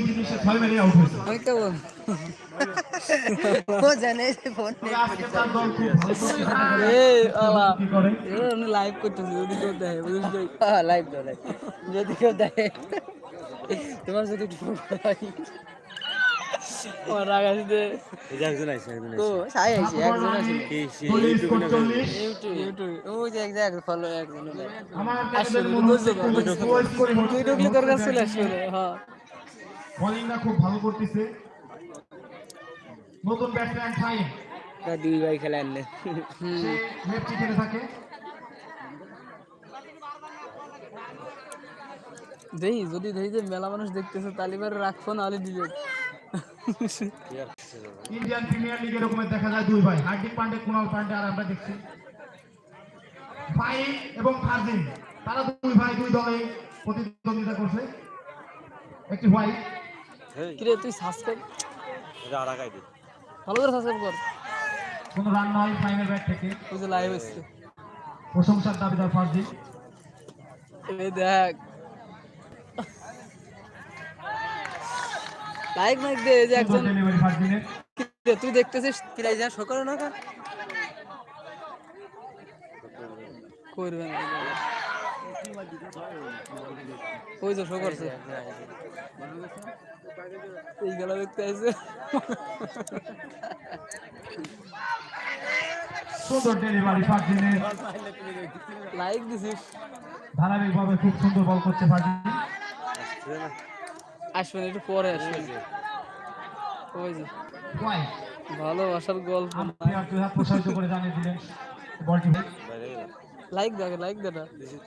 দুই জিনিসে ছয় মেরে আউট হয়েছে আমি তো ও। জানে ফোন তবে আজকে তার দল খুব ভালো করে এই আলা কি করে? এবার আমি লাইভ করতেছি যদি কেউ দেখে বুঝলি লাইভ লাইভ যদি কেউ দেখে। তোমার যদি আমার রাগ আসবে তো সাই আইছে একজন ইউটিউব ইউটিউব ওই যে এক ফলো একজন আসলে তুই ঢুকলি তোর কাছে চলে আসবে হ্যাঁ। বোলিংটা খুব ভালো করতেছে। নতুন ব্যাটসম্যান ফাইন দুই ভাই খেলা আনলে লেফটি খেলে থাকে। দেই যদি দেই যে মেলা মানুষ দেখতেছে তালিবার রাখব না হলে ইন্ডিয়ান প্রিমিয়ার লিগ এরকমের দেখা যায় দুই ভাই হার্দিক পান্ডে কুণাল পান্ডে আর আমরা দেখছি। ফাইন এবং ফারদিন তারা দুই ভাই দুই দলে প্রতিদ্বন্দ্বিতা করছে। একটি হোয়াইট কিরে তুই সাবস্ক্রাইব ভালো করে সাবস্ক্রাইব কর। কোনো রান নয় ফাইনাল ব্যাট থেকে। ওই যে লাইভ এসছে। প্রশংসার দাবিদার ফারদিন এই দেখ। লাইক মাইক দে এই যে একজন। কিরে, তুই দেখতেছিস? কিরাই যা শো করো না করবে না। ওই যে শো করছে। এই গেলা দেখতে আছে। সুন্দর ডেলিভারি ফারদিনের লাইক দিছিস। ধারাবাহিকভাবে খুব সুন্দর বল করছে ফারদিন আসবেন একটু পরে আসবেন। ওই যে ভালোবাসার গল্প। প্লেয়ার দুই হাত প্রসারিত করে জানিয়ে দিলেন। বলটি লাইক দেখ লাইক দে না। উইকেট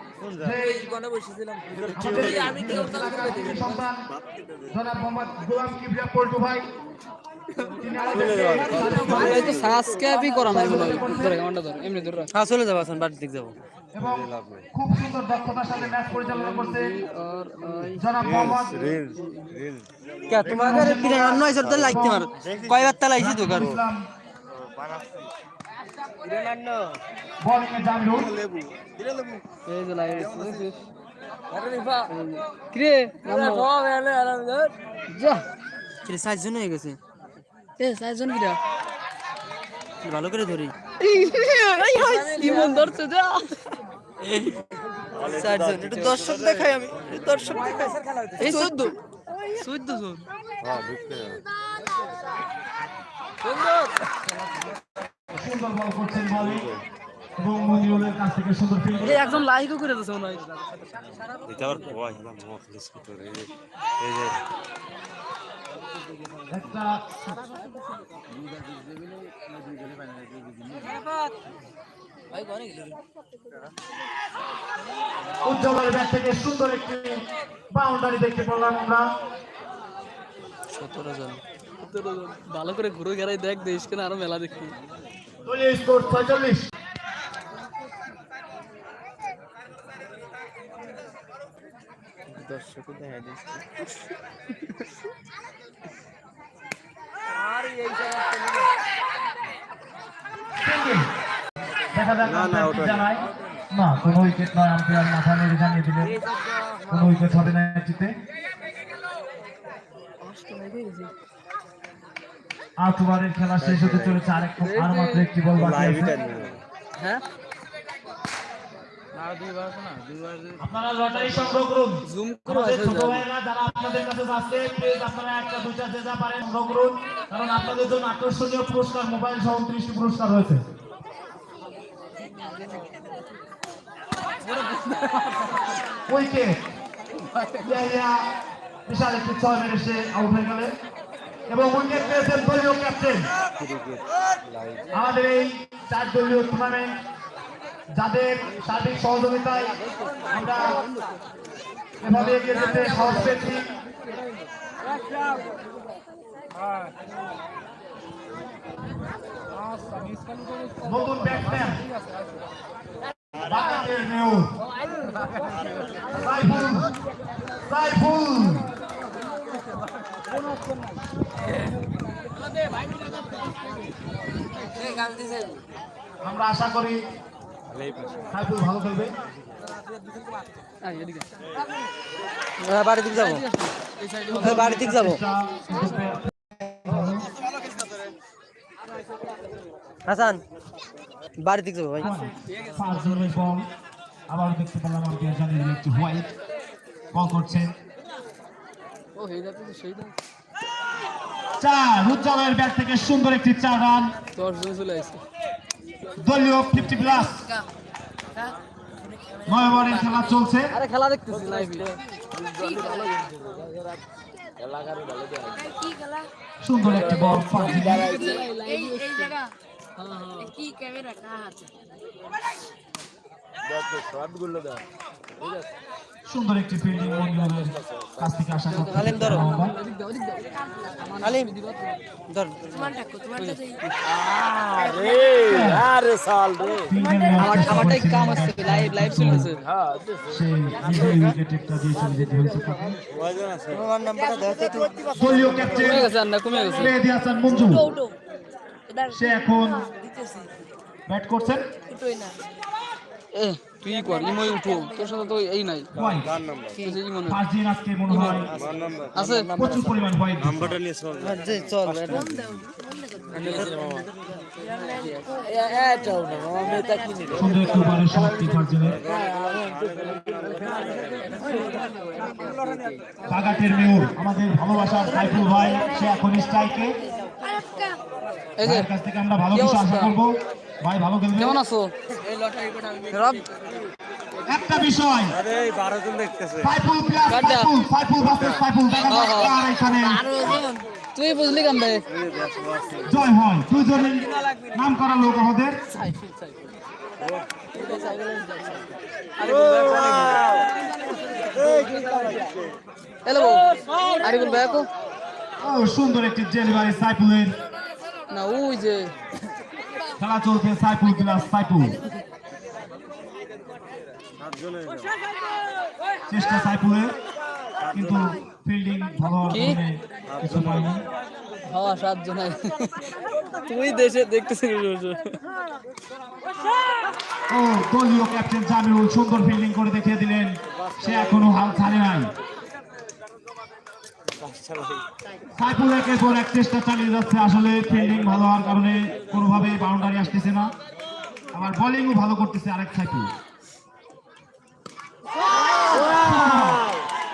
নাই লাইভ সন্তান জনাব মোহাম্মদ গোলাম কিবরিয়া পল্টু ভাই। তো সাবস্ক্রাইবই করা নাই ধরে আমারটা ধর এমনি ধর হ্যাঁ চলে যাব এখন বাড়ির দিক যাব। এবং খুব সুন্দর দক্ষতার সাথে ম্যাচ পরিচালনা করছে জনাব মোহাম্মদ কে তোমার ঘরে তিরান নয় সব লাগতে মার কয়বার তো কারও ইসলাম বোলিং এ জামিরুল এই যে লাইভ কিরে যা। কিরে সাইজ জন হয়ে গেছে। এ সাইজ জন কিরা ভালো করে ধরি। ইমন ধরছে যা। চারজন একটু দর্শক দেখাই আমি দর্শক দেখাই। এই চোদ্দ। চোদ্দ জন। সুন্দর বল করছেন বলিং এবং মনিরুলের কাছ থেকে সুন্দর ফিল্ড এই একজন লাইকও করে দিয়েছে মনে হয়। একটা উজ্জ্বলের ব্যাট থেকে সুন্দর একটি বাউন্ডারি দেখতে পেলাম আমরা। সতেরো জন। ভালো করে ঘুরে গেড়াই দেখ দেশ কেন আরও মেলা দেখি দলীয় স্কোর ছয়চল্লিশ দর্শক দেখা দিচ্ছে দেখা যাক আম্পায়ার না কোনো উইকেট নয় আম্পায়ার মাথা নেড়ে জানিয়ে দিলেন কোনো উইকেট হবে না ম্যাচটিতে আট ওভারের খেলা শেষ হতে চলেছে আর আর মাত্র একটি বল বাকি আছে। হ্যাঁ? আপনারা লটারি সংগ্রহ করুন। জুম করো ছোট ভাইরা যারা আপনাদের কাছে যাচ্ছে প্লিজ আপনারা একটা দুইটা যে যা পারেন সংগ্রহ করুন কারণ আপনাদের জন্য আকর্ষণীয় পুরস্কার মোবাইল সহ উনত্রিশটি পুরস্কার রয়েছে। উইকেট। বিশাল একটি ছয় মেরে সে আউট হয়ে গেলে। এবং উইকেট পেয়েছেন দলীয় ক্যাপ্টেন। আমাদের এই চার দলীয় টুর্নামেন্ট যাদের সার্বিক সহযোগিতায় আমরা এভাবে এগিয়ে যেতে সাহস পেয়েছি। নতুন ব্যাটসম্যান বাগানের মেয়র সাইফুল সাইফুল আমরা আশা করি ভালো খেলবে। হ্যাঁ, বাড়ি দিকে যাব। হ্যাঁ, বাড়ি যাব। হাসান বাড়ি দিকে যাব ভাই। পাঁচ জনের বল। আবার দেখতে পেলাম একটি হোয়াইট। কল করছে। চার উজ্জ্বলের ব্যাট থেকে সুন্দর একটি চার রান। দলীয় ফিফটি প্লাস। নয় ওভারের খেলা চলছে। আরে খেলা দেখতেছি লাইভে কি খেলা সুন্দর একটি বল এই এই জায়গা। কি ক্যামেরা কার সুন্দর একটি ফিল্ডিং মঞ্জুরের কাছ থেকে আশা করতে আলিম ধরো। আলিম ধর। তোমারটা কো তোমারটা তো আমারটাই কাম আছে লাইভ লাইভ চলতেছে সেই নিজের উইকেট একটা দিয়ে চলে যেতে হয়েছে তাকে। তোমার নাম্বারটা দাও তো একটু। ক্যাপ্টেন কমে গেছে আর না কমে গেছে। মেহেদি হাসান মঞ্জু। সে এখন ব্যাট করছেন? না। এ তুই কর? ইমই উঠো। তোর সাথে তো এই নাই। মনে হয় আছে? প্রচুর পরিমাণ হোয়াইট যে চল ফোন দাও সুন্দর একটু বারের সমাপ্তি ফার্জিনের বাগাটের মেয়র আমাদের ভালোবাসার সাইফুল ভাই সে এখন স্ট্রাইকে। কাছ থেকে আমরা ভালো কিছু আশা করব। ভাই ভালো খেলবে। কেমন আছো? একটা বিষয়। তুই বুঝলি কেন জয় হয়। দুজনের নাম করা লোক আমাদের। হ্যালো আরিফুল ভাই আকো ও সুন্দর একটি ডেলিভারি সাইফুলের। না ওই যে। খেলা চলছে সাইফুল প্লাস সাইফুল। চেষ্টা সাইফুলের কিন্তু ফিল্ডিং ভালো হওয়ার কি? কারণে কিছু পায়নি। হ্যাঁ সাতজন তুই দেশে দেখতেছিস ও দলীয় ক্যাপ্টেন জামিরুল সুন্দর ফিল্ডিং করে দেখিয়ে দিলেন। সে এখনও হাল ছাড়ে নাই। সাইফুল একের পর এক চেষ্টা চালিয়ে যাচ্ছে। আসলে ফিল্ডিং ভালো হওয়ার কারণে কোনোভাবে বাউন্ডারি আসতেছে না। আবার বোলিংও ভালো করতেছে আরেক সাইফুল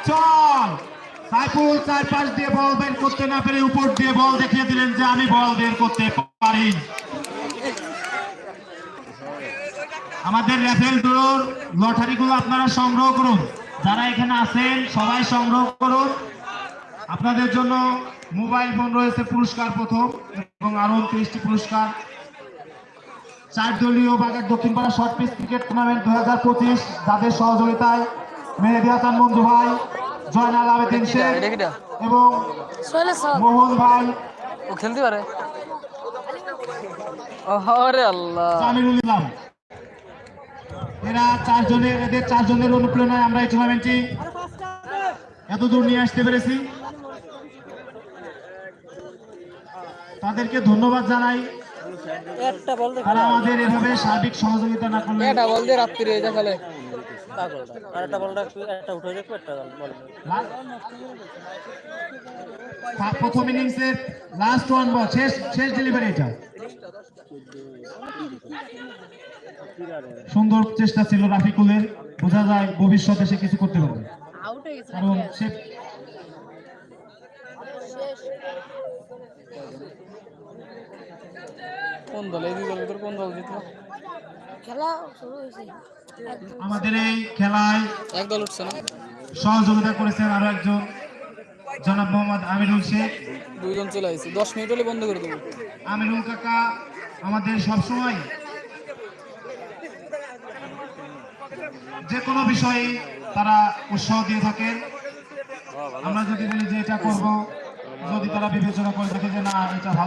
চল সাইফুল চার পাশ দিয়ে বল বের করতে না পেরে উপর দিয়ে বল দেখিয়ে দিলেন যে আমি বল বের করতে পারি। আমাদের রেফেল ডোর লটারিগুলো আপনারা সংগ্রহ করুন। যারা এখানে আছেন, সবাই সংগ্রহ করুন। আপনাদের জন্য মোবাইল ফোন রয়েছে পুরস্কার প্রথম এবং আরও উনত্রিশটি পুরস্কার। চার দলীয় বাগের Dakshinpara short pitch cricket tournament দু হাজার পঁচিশ, যাদের সহযোগিতায় মেহেদি হাসান বন্ধু ভাই জয়নাল আবেদিন শেখ এবং মোহন ভাই। ও খেলতে পারে? ও আল্লাহ। জামিরুল ইসলাম। এরা চারজনের এদের চারজনের অনুপ্রেরণায় আমরা এই টুর্নামেন্টটি এত দূর নিয়ে আসতে পেরেছি। তাদেরকে ধন্যবাদ জানাই। তারা আমাদের এভাবে সার্বিক সহযোগিতা না করলে এটা বল দে রাত্রিরে এটা খেলে আরেকটা বলটা একটু একটা উঠে দেখব একটা বল প্রথম ইনিংসের লাস্ট ওয়ান বল শেষ শেষ ডেলিভারি এটা সুন্দর চেষ্টা ছিল রাফিকুলের। বোঝা যায় ভবিষ্যতে সে কিছু করতে পারবে। আউট কারণ সে কোন দল? এই দুই দলের কোন দল জিতলো? খেলা শুরু হয়েছে। আমাদের এই খেলায় সহযোগিতা করেছেন আরও একজন জনাব মোহাম্মদ আমিরুল শেখ। দুইজন চলে আসছে দশ মিনিট হলে বন্ধ করে দেবো। আমিরুল কাকা আমাদের সবসময় যে কোনো বিষয়ে তারা উৎসাহ দিয়ে থাকেন। আমরা যদি বলি যে এটা করব যদি তারা বিবেচনা করে থাকে যে না এটা ভালো